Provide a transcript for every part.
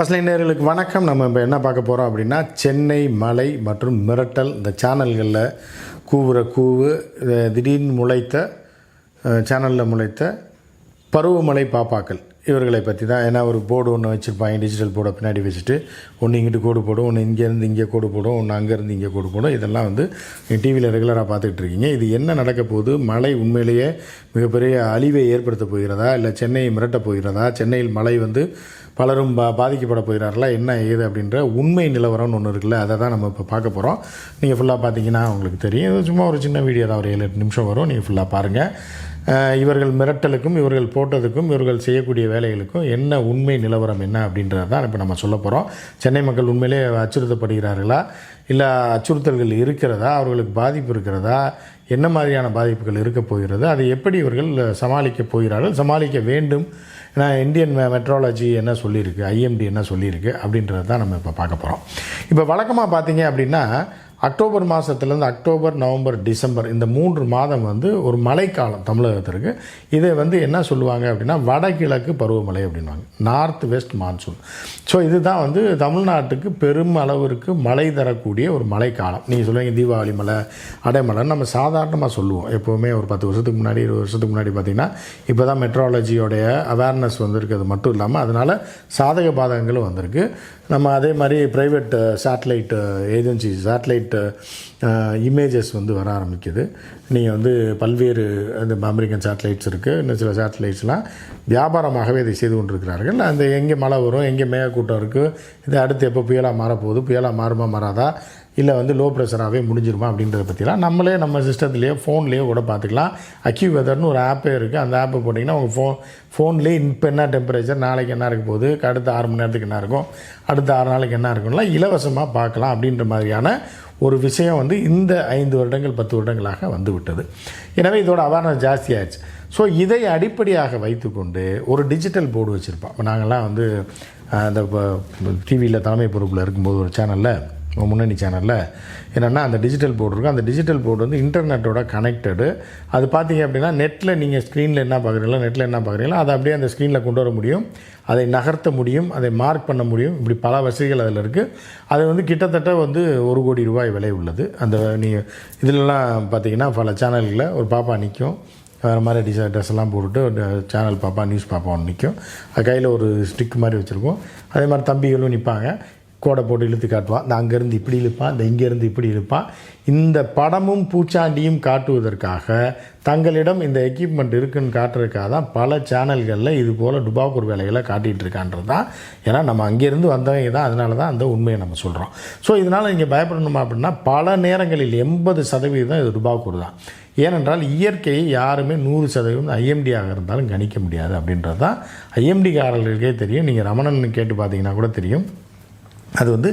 First line வணக்கம். நம்ம இப்போ என்ன பார்க்க போகிறோம் அப்படின்னா சென்னை மலை மற்றும் மிரட்டல் இந்த சேனல்களில் கூவுற கூவு திடீர்னு முளைத்த சேனலில் முளைத்த பருவமழை பாப்பாக்கள். இவர்களை பற்றி தான் ஏன்னா ஒரு போர்டு ஒன்று வச்சுருப்பாங்க டிஜிட்டல் போர்டை பின்னாடி வச்சுட்டு. ஒன்று இங்கிட்டு கோடு போடும் ஒன்று இங்கேருந்து இங்கே கோடு போடும் ஒன்று அங்கேருந்து இங்கே கோடு போடும். இதெல்லாம் வந்து நீங்கள் டிவியில் ரெகுலராக பார்த்துக்கிட்டு இருக்கீங்க. இது என்ன நடக்க போகுது? மழை உண்மையிலேயே மிகப்பெரிய அழிவை ஏற்படுத்த போகிறதா? இல்லை சென்னையை மிரட்டப் போகிறதா? சென்னையில் மழை வந்து பலரும் பா பாதிக்கப்பட போகிறார்களா என்ன ஏது அப்படின்ற உண்மை நிலவரம்னு ஒன்று இருக்குல்ல அதை தான் நம்ம இப்போ பார்க்க போகிறோம் நீங்கள் ஃபுல்லாக பார்த்தீங்கன்னா உங்களுக்கு தெரியும். இது சும்மா ஒரு சின்ன வீடியோ தான் ஒரு ஏழு எட்டு நிமிஷம் வரும். நீங்கள் ஃபுல்லாக பாருங்கள் இவர்கள் மிரட்டலுக்கும் இவர்கள் போட்டதுக்கும் இவர்கள் செய்யக்கூடிய வேலைகளுக்கும் என்ன உண்மை நிலவரம் என்ன அப்படின்றத தான் இப்போ நம்ம சொல்ல போகிறோம் சென்னை மக்கள் உண்மையிலே அச்சுறுத்தப்படுகிறார்களா? இல்லை அச்சுறுத்தல்கள் இருக்கிறதா? அவர்களுக்கு பாதிப்பு இருக்கிறதா? என்ன மாதிரியான பாதிப்புகள் இருக்க போகிறது? அதை எப்படி இவர்கள் சமாளிக்க போகிறார்கள்? சமாளிக்க வேண்டும் ஏன்னா இந்தியன் மெட்ராலஜி என்ன சொல்லியிருக்கு ஐஎம்டி என்ன சொல்லியிருக்கு அப்படின்றது தான் நம்ம இப்போ பார்க்க போகிறோம் இப்போ வழக்கமாக பார்த்தீங்க அப்படின்னா அக்டோபர் மாதத்துலேருந்து அக்டோபர் நவம்பர் டிசம்பர் இந்த மூன்று மாதம் வந்து ஒரு மழைக்காலம் தமிழகத்திற்கு. இதை வந்து என்ன சொல்லுவாங்க அப்படின்னா வடகிழக்கு பருவமழை அப்படின்வாங்க நார்த் வெஸ்ட் மான்சூன் ஸோ இதுதான் வந்து தமிழ்நாட்டுக்கு பெரும் அளவிற்கு மழை தரக்கூடிய ஒரு மழைக்காலம். நீங்கள் சொல்லுவீங்க தீபாவளி மழை அடைமலைன்னு நம்ம சாதாரணமாக சொல்லுவோம். எப்போவுமே ஒரு பத்து வருஷத்துக்கு முன்னாடி இருபது வருஷத்துக்கு முன்னாடி பார்த்திங்கன்னா இப்போ தான் மெட்ராலஜியோடைய அவேர்னஸ் வந்திருக்கிறது மட்டும் இல்லாமல் அதனால் சாதக பாதகங்களும் வந்திருக்கு. நம்ம அதே மாதிரி private satellite agency satellite images வந்து வர ஆரம்பிக்குது. நீங்கள் வந்து பல்வேறு அந்த அமெரிக்கன் சேட்டலைட்ஸ் இருக்குது இன்னும் சில சேட்டலைட்ஸ்லாம் வியாபாரமாகவே இதை செய்து கொண்டிருக்கிறார்கள். அந்த எங்கே மழை வரும் எங்கே மேகக்கூட்டம் இருக்குது இது அடுத்து எப்போ புயலாக மாறப்போகுது புயலாக மாறுமா மாறாதா இல்லை வந்து லோ ப்ரெஷராகவே முடிஞ்சிருமா அப்படின்றத பற்றிலாம் நம்மளே நம்ம சிஸ்டத்துலேயே ஃபோன்லேயே கூட பார்த்துக்கலாம். அக்யூ வெதர்னு ஒரு ஆப்பே இருக்குது அந்த ஆப்பை போட்டிங்கன்னா உங்கள் ஃபோன் ஃபோன்லேயே இப்போ என்ன டெம்பரேச்சர் நாளைக்கு என்ன இருக்க போகுது அடுத்த ஆறு மணி நேரத்துக்கு என்ன இருக்கும் அடுத்த ஆறு நாளைக்கு என்ன இருக்கும்லாம் இலவசமாக பார்க்கலாம் அப்படின்ற மாதிரியான ஒரு விஷயம் வந்து இந்த ஐந்து வருடங்கள் பத்து வருடங்களாக வந்துவிட்டது. எனவே இதோட அவேர்னஸ் ஜாஸ்தியாகிடுச்சு ஸோ இதை அடிப்படையாக வைத்துக்கொண்டு ஒரு டிஜிட்டல் போர்டு வச்சுருப்போம். நாங்கள்லாம் வந்து அந்த டிவியில் தலைமை பொறுப்பில் இருக்கும்போது ஒரு சேனலில் முன்னணி சேனலில் என்னென்னா அந்த டிஜிட்டல் போர்டு இருக்கும். அந்த டிஜிட்டல் போர்டு வந்து இன்டர்நெட்டோட கனெக்டடு அது பார்த்தீங்க அப்படின்னா நெட்டில் நீங்கள் ஸ்க்ரீனில் என்ன பார்க்குறீங்களோ நெட்டில் என்ன பார்க்குறீங்களோ அதை அப்படியே அந்த ஸ்க்ரீனில் கொண்டு வர முடியும். அதை நகர்த்த முடியும். அதை மார்க் பண்ண முடியும். இப்படி பல வசதிகள் அதில் இருக்குது அது வந்து கிட்டத்தட்ட வந்து ஒரு கோடி ரூபாய் விலை உள்ளது. அந்த நீங்கள் இதிலலாம் பார்த்தீங்கன்னா பல சேனல்களில் ஒரு பாப்பா நிற்கும் வேறு மாதிரி டிசை ட்ரெஸ் எல்லாம் போட்டுட்டு சேனல் பாப்பா நியூஸ் பாப்பா ஒன்று நிற்கும் அது கையில் ஒரு ஸ்டிக் மாதிரி வச்சுருக்கோம். அதே மாதிரி தம்பிகளும் நிற்பாங்க கோடை போட்டு இழுத்து காட்டுவான் இந்த அங்கேருந்து இப்படி இழுப்பான் இந்த இங்கேருந்து இப்படி இழுப்பான் இந்த படமும் பூச்சாண்டியும் காட்டுவதற்காக தங்களிடம் இந்த எக்யூப்மெண்ட் இருக்குன்னு காட்டுறதுக்காக தான் பல சேனல்களில் இது போல் டுபாக்கூர் வேலைகளை காட்டிகிட்டு இருக்கான்றது தான். ஏன்னா நம்ம அங்கேருந்து வந்தவங்க தான். அதனால தான் அந்த உண்மையை நம்ம சொல்கிறோம் ஸோ இதனால் நீங்கள் பயப்படணுமா அப்படின்னா பல நேரங்களில் எண்பது சதவீதம் இது டுபாக்கூர் தான். ஏனென்றால் இயற்கையை யாருமே நூறு சதவீதம் ஐஎம்டியாக இருந்தாலும் கணிக்க முடியாது அப்படின்றது தான். ஐஎம்டிக்காரர்களுக்கே தெரியும். நீங்கள் ரமணன் கேட்டு பார்த்தீங்கன்னா கூட தெரியும். அது வந்து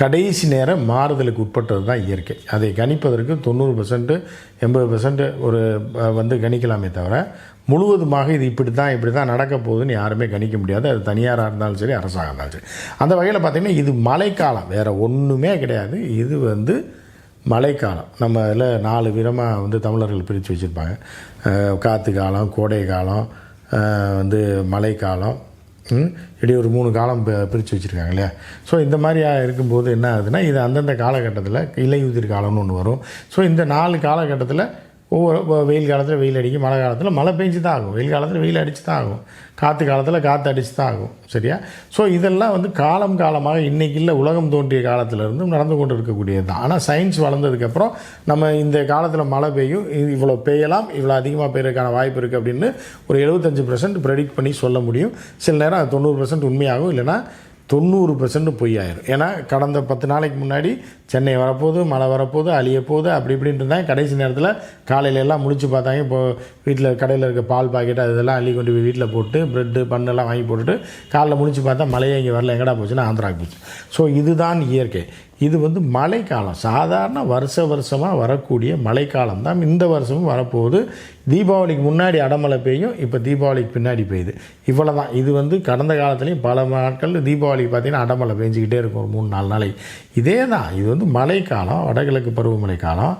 கடைசி நேரம் மாறுதலுக்கு உட்பட்டது தான் இயற்கை. அதை கணிப்பதற்கு தொண்ணூறு பர்சன்ட்டு எண்பது பர்சன்ட் ஒரு வந்து கணிக்கலாமே தவிர முழுவதுமாக இது இப்படி தான் இப்படி தான் நடக்க போகுதுன்னு யாருமே கணிக்க முடியாது. அது தனியாராக இருந்தாலும் சரி அரசாங்கம் இருந்தாலும் சரி. அந்த வகையில் பார்த்திங்கன்னா இது மழைக்காலம். வேறு ஒன்றுமே கிடையாது. இது வந்து மழைக்காலம். நம்ம இதில் நாலு விதமாக வந்து தமிழர்கள் பிரித்து வச்சுருப்பாங்க. காற்று காலம் கோடை காலம் வந்து மழைக்காலம் இப்படி ஒரு மூணு காலம் பிரித்து வச்சுருக்காங்க இல்லையா? ஸோ இந்த மாதிரியாக இருக்கும்போது என்ன ஆகுதுன்னா இது அந்தந்த காலகட்டத்தில் இலையுதிர் காலம்னு ஒன்று வரும். ஸோ இந்த நாலு காலகட்டத்தில் ஒவ்வொரு வெயில் காலத்தில் வெயில் அடிக்கும் மழை காலத்தில் மழை பெஞ்சு தான் ஆகும். வெயில் காலத்தில் வெயில் அடித்து தான் ஆகும். காற்று காலத்தில் காற்று அடித்து தான் ஆகும். சரியா? ஸோ இதெல்லாம் வந்து காலம் காலமாக இன்றைக்கி இல்லை உலகம் தோன்றிய காலத்திலிருந்து நடந்து கொண்டு இருக்கக்கூடியது தான் ஆனால் சயின்ஸ் வளர்ந்ததுக்கப்புறம் நம்ம இந்த காலத்தில் மழை பெய்யும் இது இவ்வளோ பெய்யலாம் இவ்வளோ அதிகமாக பெய்யறதுக்கான வாய்ப்பு இருக்குது அப்படின்னு ஒரு எழுபத்தஞ்சு பர்சன்ட் ப்ரெடிக்ட் பண்ணி சொல்ல முடியும். சில நேரம் அது தொண்ணூறு பர்சன்ட் உண்மையாகும் இல்லைன்னா தொண்ணூறு பர்சன்ட் பொய்யாயிரும். ஏன்னா கடந்த பத்து நாளைக்கு முன்னாடி சென்னை வரப்போகுது மழை வரப்போகுது அழிய போகுது அப்படி இப்படின்ட்டு தான் கடைசி நேரத்தில் காலையில எல்லாம் முடிச்சு பார்த்தாங்க. இப்போ வீட்டில் கடையில் இருக்க பால் பாக்கெட் அதெல்லாம் அள்ளி கொண்டு போய் வீட்டில் போட்டு ப்ரெட்டு பண்ணெல்லாம் வாங்கி போட்டுட்டு காலைல முடிச்சு பார்த்தா மழையே இங்கே வரல. எங்கடா போச்சுன்னா ஆந்திராக்கு போச்சு. ஸோ இதுதான் இயற்கை. இது வந்து மழைக்காலம். சாதாரண வருஷ வருஷமாக வரக்கூடிய மழைக்காலம் தான் இந்த வருஷமும் வரப்போகுது. தீபாவளிக்கு முன்னாடி அடமழை பெய்யும் இப்போ தீபாவளிக்கு பின்னாடி பெய்யுது. இவ்வளோ தான் இது வந்து கடந்த காலத்துலேயும் பல நாட்கள் தீபாவளிக்கு பார்த்தீங்கன்னா அடமழை பெஞ்சிக்கிட்டே இருக்கும் ஒரு மூணு நாலு நாளைக்கு. இதே தான் இது வந்து மழைக்காலம் வடகிழக்கு பருவமழை காலம்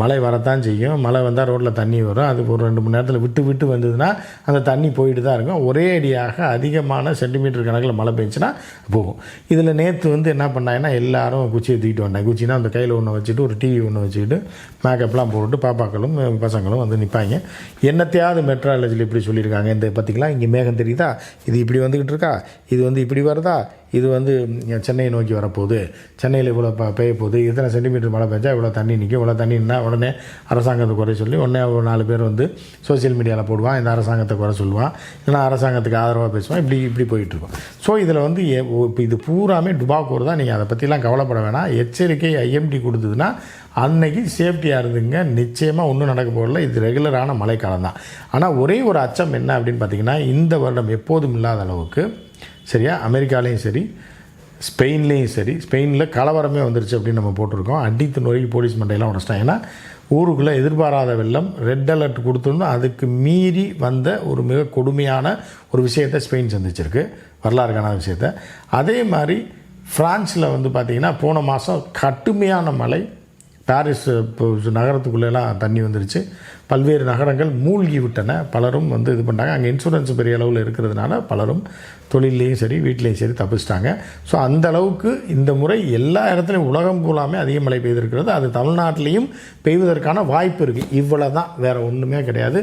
மழை வரத்தான் செய்யும். மழை வந்தால் ரோட்டில் தண்ணி வரும். அது ஒரு ரெண்டு மணி நேரத்தில் விட்டு விட்டு வந்ததுன்னா அந்த தண்ணி போயிட்டு தான் இருக்கும். ஒரே அடியாக அதிகமான சென்டிமீட்டர் கணக்கில் மழை பெஞ்சுன்னா போகும். இதில் நேற்று வந்து என்ன பண்ணாங்கன்னா எல்லாரும் குச்சியை தூக்கிட்டு வந்தாங்க. குச்சினா அந்த கையில் ஒன்று வச்சுட்டு ஒரு டிவி ஒன்று வச்சுக்கிட்டு மேக்கப்லாம் போட்டு பாப்பாக்களும் பசங்களும் வந்து நிற்பாங்க என்னத்தையாவது மெட்ராலஜியில் இப்படி சொல்லியிருக்காங்க. இந்த பார்த்திங்களா இங்கே மேகம் தெரியுதா? இது இப்படி வந்துக்கிட்டு இருக்கா? இது வந்து இப்படி வருதா? இது வந்து சென்னையை நோக்கி வரப்போகுது. சென்னையில் இவ்வளோ ப பெய்ய போகுது இத்தனை சென்டிமீட்டர் மழை பெஞ்சா இவ்வளோ தண்ணி நிற்கும். இவ்வளோ தண்ணின்னா உடனே அரசாங்கத்தை குறை சொல்லி உடனே ஒரு நாலு பேர் வந்து சோஷியல் மீடியாவில் போடுவான். இந்த அரசாங்கத்தை குறை சொல்லுவான். இல்லைனா அரசாங்கத்துக்கு ஆதரவாக பேசுவான். இப்படி இப்படி போயிட்டுருக்கும் ஸோ இதில் வந்து எ- இப்போ இது பூராமே டுபாக்கூர் தான். நீங்கள் அதை பற்றிலாம் கவலைப்பட வேணாம். எச்சரிக்கை ஐஎம்டி கொடுத்ததுன்னா அன்னைக்கு சேஃப்டியாக இருந்துங்க. நிச்சயமாக ஒன்றும் நடக்க போகல இது ரெகுலரான மழைக்காலம் தான். ஆனால் ஒரே ஒரு அச்சம் என்ன அப்படின்னு பார்த்தீங்கன்னா இந்த வருடம் எப்போதும் இல்லாத அளவுக்கு சரியா? அமெரிக்காலேயும் சரி ஸ்பெயின்லேயும் சரி ஸ்பெயினில் கலவரமே வந்துருச்சு அப்படின்னு நம்ம போட்டிருக்கோம். அடித்து நொறுக்கி போலீஸ் மண்டையெல்லாம் உடச்சிட்டாங்க. ஏன்னா ஊருக்குள்ளே எதிர்பாராத வெள்ளம் ரெட் அலர்ட் கொடுத்துருந்தோம் அதுக்கு மீறி வந்த ஒரு மிக கொடுமையான ஒரு விஷயத்தை ஸ்பெயின் சந்திச்சிருக்கு. வரலாறுக்கான விஷயத்தை. அதே மாதிரி ஃப்ரான்ஸில் வந்து பார்த்திங்கன்னா போன மாதம் கடுமையான மழை பாரிஸ் இப்போ நகரத்துக்குள்ளெல்லாம் தண்ணி வந்துருச்சு. பல்வேறு நகரங்கள் மூழ்கி விட்டன பலரும் வந்து இது பண்ணாங்க. அங்கே இன்சூரன்ஸ் பெரிய அளவில் இருக்கிறதுனால பலரும் தொழிலையும் சரி வீட்லேயும் சரி தப்பிச்சிட்டாங்க. ஸோ அந்த அளவுக்கு இந்த முறை எல்லா இடத்துலையும் உலகம் பூலாமே அதிக மழை பெய்திருக்கிறது. அது தமிழ்நாட்டிலையும் பெய்வதற்கான வாய்ப்பு இருக்குது இவ்வளோ தான் வேறு ஒன்றுமே கிடையாது.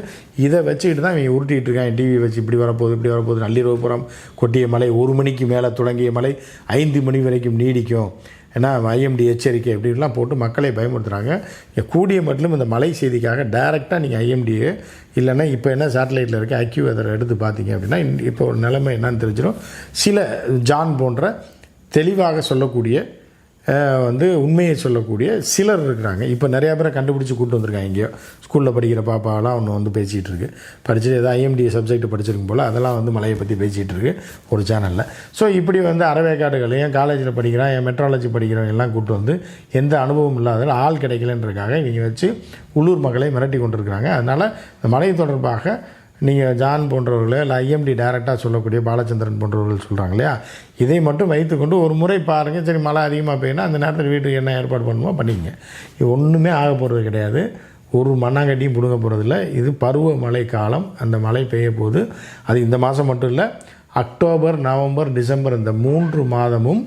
இதை வச்சுக்கிட்டு தான் இவங்க உருட்டிகிட்டு இருக்காங்க டிவி வச்சு இப்படி வரப்போகுது இப்படி வரப்போகுது. நள்ளிரவுப்புறம் கொட்டிய மலை ஒரு மணிக்கு மேலே தொடங்கிய மலை ஐந்து மணி வரைக்கும் நீடிக்கும். ஏன்னா ஐஎம்டி எச்சரிக்கை அப்படின்லாம் போட்டு மக்களை பயமுறுத்துகிறாங்க இங்க கூடிய மட்டும் இந்த மழை செய்திக்காக டைரெக்டாக நீங்கள் ஐஎம்டிஏ இல்லைன்னா இப்போ என்ன சேட்டலைட்டில் இருக்க அக்யூ வெதரை எடுத்து பார்த்தீங்க அப்படின்னா இப்போ ஒரு நிலைமை என்னன்னு தெரிஞ்சிடும் சில ஜான் போன்ற தெளிவாக சொல்லக்கூடிய வந்து உண்மையை சொல்லக்கூடிய சிலர் இருக்கிறாங்க. இப்போ நிறையா பேரை கண்டுபிடிச்சி கூட்டு வந்திருக்காங்க எங்கேயோ. ஸ்கூலில் படிக்கிற பாப்பாலாம் ஒன்று வந்து பேசிகிட்டு இருக்கு. படிச்சுட்டு ஏதோ ஐஎம்டி சப்ஜெக்ட் படிச்சிருக்கும் போல் அதெல்லாம் வந்து மலையை பற்றி பேசிகிட்டு இருக்கு ஒரு சேனலில் ஸோ இப்படி வந்து அறவேக்காடுகள் என் காலேஜில் படிக்கிறான் என் மெட்ராலஜி படிக்கிறவங்க எல்லாம் கூப்பிட்டு வந்து எந்த அனுபவம் இல்லாத ஆள் கிடைக்கலன்றதுக்காக இவங்க வச்சு உள்ளூர் மக்களை மிரட்டி கொண்டிருக்கிறாங்க. அதனால் இந்த மலை தொடர்பாக நீங்கள் ஜான் போன்றவர்களே இல்லை ஐஎம்டி டைரெக்டாக சொல்லக்கூடிய பாலச்சந்திரன் போன்றவர்கள் சொல்கிறாங்க இல்லையா? இதை மட்டும் வைத்துக்கொண்டு ஒரு முறை பாருங்கள் சரி மழை அதிகமாக பெய்யுனா அந்த நேரத்தில் வீட்டுக்கு என்ன ஏற்பாடு பண்ணுமோ பண்ணிங்க இது ஒன்றுமே ஆக போகிறது கிடையாது. ஒரு மண்ணாங்கட்டியும் பிடுங்க போகிறதில்ல இது பருவ மழை காலம். அந்த மழை பெய்ய போது அது இந்த மாதம் மட்டும் இல்லை அக்டோபர் நவம்பர் டிசம்பர் இந்த மூன்று மாதமும்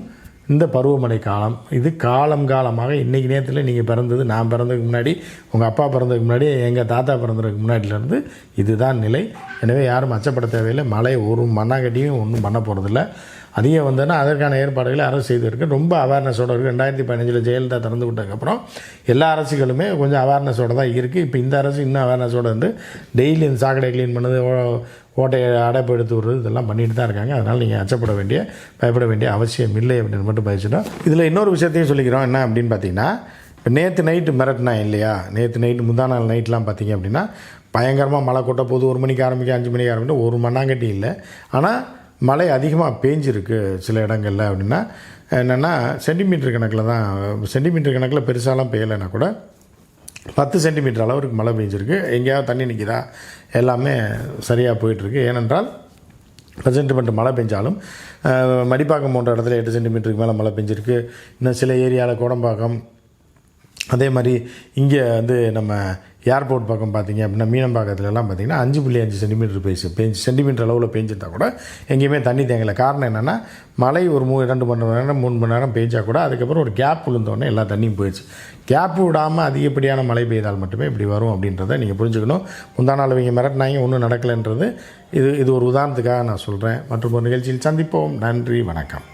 இந்த பருவமழை காலம் இது காலம் காலமாக இன்றைக்கி நேரத்தில் நீங்கள் பிறந்தது நான் பிறந்ததுக்கு முன்னாடி உங்கள் அப்பா பிறந்ததுக்கு முன்னாடி எங்கள் தாத்தா பிறந்ததுக்கு முன்னாடியிலேருந்து இதுதான் நிலை. எனவே யாரும் அச்சப்பட தேவையில்லை. மழை ஒரு மண்ணாங்கட்டியும் ஒன்றும் பண்ண போகிறதில்ல அதிகம் வந்தோன்னா அதற்கான ஏற்பாடுகளை அரசு செய்திருக்கு ரொம்ப அவேர்னஸோட இருக்குது ரெண்டாயிரத்தி பதினஞ்சில் ஜெயலலிதா திறந்து விட்டதுக்கப்புறம் எல்லா அரசுகளுமே கொஞ்சம் அவேர்னஸோடு தான் இருக்குது இப்போ இந்த அரசு இன்னும் அவேர்னஸோடு வந்து டெய்லி இந்த சாக்கடை க்ளீன் பண்ணது ஓ- ஓட்டையை அடைப்பு எடுத்து விடுறது இதெல்லாம் பண்ணிட்டு தான் இருக்காங்க. அதனால் நீங்கள் அச்சப்பட வேண்டிய பயப்பட வேண்டிய அவசியம் இல்லை அப்படின்னு மட்டும் பதிச்சிட்டோம் இதில் இன்னொரு விஷயத்தையும் சொல்லிக்கிறோம். என்ன அப்படின்னு பார்த்தீங்கன்னா இப்போ நேற்று நைட்டு மிரட்டினா இல்லையா? நேற்று நைட்டு முந்தா நாள் நைட்லாம் பார்த்தீங்க அப்படின்னா பயங்கரமாக மழை கொட்ட போது ஒரு மணிக்கு ஆரம்பிக்க அஞ்சு மணிக்கு ஆரம்பிக்க ஒரு மண்ணாங்கட்டி இல்லை. ஆனால் மழை அதிகமாக பேஞ்சிருக்கு சில இடங்களில் அப்படின்னா என்னென்னா சென்டிமீட்டர் கணக்கில் தான் சென்டிமீட்டர் கணக்கில் பெருசாலாம் பெய்யலைன்னா கூட பத்து சென்டிமீட்டர் அளவுக்கு மழை பெஞ்சிருக்கு. எங்கேயாவது தண்ணி நிற்கிதா எல்லாமே சரியாக போயிட்டுருக்கு. ஏனென்றால் பத்து சென்டிமீட்டர் மழை பெஞ்சாலும் மடிப்பாக்கம் போன்ற இடத்துல எட்டு சென்டிமீட்டருக்கு மேலே மழை பெஞ்சிருக்கு. இன்னும் சில ஏரியாவில் கோடம்பாக்கம் அதே மாதிரி இங்கே வந்து நம்ம ஏர்போர்ட் பக்கம் பார்த்தீங்க அப்படின்னா மீனம்பாக்கத்துலலாம் பார்த்தீங்கன்னா அஞ்சு புள்ளி அஞ்சு சென்டிமீட்டர் பேசு பேஞ்சு சென்டிமீட்டர் அளவில் பேஞ்சிருந்தா கூட எங்கேயுமே தண்ணி தேங்கலை. காரணம் என்னென்னா மழை ஒரு மூ ரெண்டு மணி நேரம் மூணு மணி நேரம் பெஞ்சா கூட அதுக்கப்புறம் ஒரு கேப் விழுந்தோடனே எல்லா தண்ணியும் போயிடுச்சு. கேப் விடாமல் அதிகப்படியான மழை பெய்தால் மட்டுமே இப்படி வரும் அப்படின்றத நீங்கள் புரிஞ்சுக்கணும். முந்தா நாள் இவங்க மிரட்டினாங்க ஒன்றும் நடக்கலைன்றது இது இது ஒரு உதாரணத்துக்காக நான் சொல்கிறேன் மற்றும் ஒரு நிகழ்ச்சியில் சந்திப்போம். நன்றி வணக்கம்.